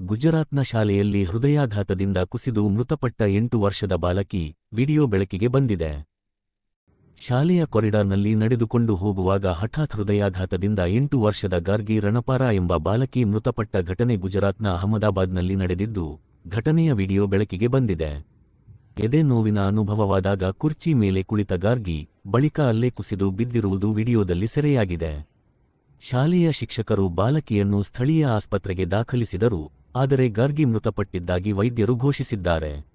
ಗುಜರಾತ್ನ ಶಾಲೆಯಲ್ಲಿ ಹೃದಯಾಘಾತದಿಂದ ಕುಸಿದು ಮೃತಪಟ್ಟ ಎಂಟು ವರ್ಷದ ಬಾಲಕಿ ವಿಡಿಯೋ ಬೆಳಕಿಗೆ ಬಂದಿದೆ. ಶಾಲೆಯ ಕೊರಿಡಾರ್ನಲ್ಲಿ ನಡೆದುಕೊಂಡು ಹೋಗುವಾಗ ಹಠಾತ್ ಹೃದಯಾಘಾತದಿಂದ ಎಂಟು ವರ್ಷದ ಗಾರ್ಗಿ ರಣಪಾರ ಎಂಬ ಬಾಲಕಿ ಮೃತಪಟ್ಟ ಘಟನೆ ಗುಜರಾತ್ನ ಅಹಮದಾಬಾದ್ನಲ್ಲಿ ನಡೆದಿದ್ದು, ಘಟನೆಯ ವಿಡಿಯೋ ಬೆಳಕಿಗೆ ಬಂದಿದೆ. ಎದೆ ನೋವಿನ ಅನುಭವವಾದಾಗ ಕುರ್ಚಿ ಮೇಲೆ ಕುಳಿತ ಗಾರ್ಗಿ ಬಳಿಕ ಅಲ್ಲೇ ಕುಸಿದು ಬಿದ್ದಿರುವುದು ವಿಡಿಯೋದಲ್ಲಿ ಸೆರೆಯಾಗಿದೆ. ಶಾಲೆಯ ಶಿಕ್ಷಕರು ಬಾಲಕಿಯನ್ನು ಸ್ಥಳೀಯ ಆಸ್ಪತ್ರೆಗೆ ದಾಖಲಿಸಿದರು. ಆದರೆ ಗಾರ್ಗಿ ಮೃತಪಟ್ಟಿದ್ದಾಗಿ ವೈದ್ಯರು ಘೋಷಿಸಿದ್ದಾರೆ.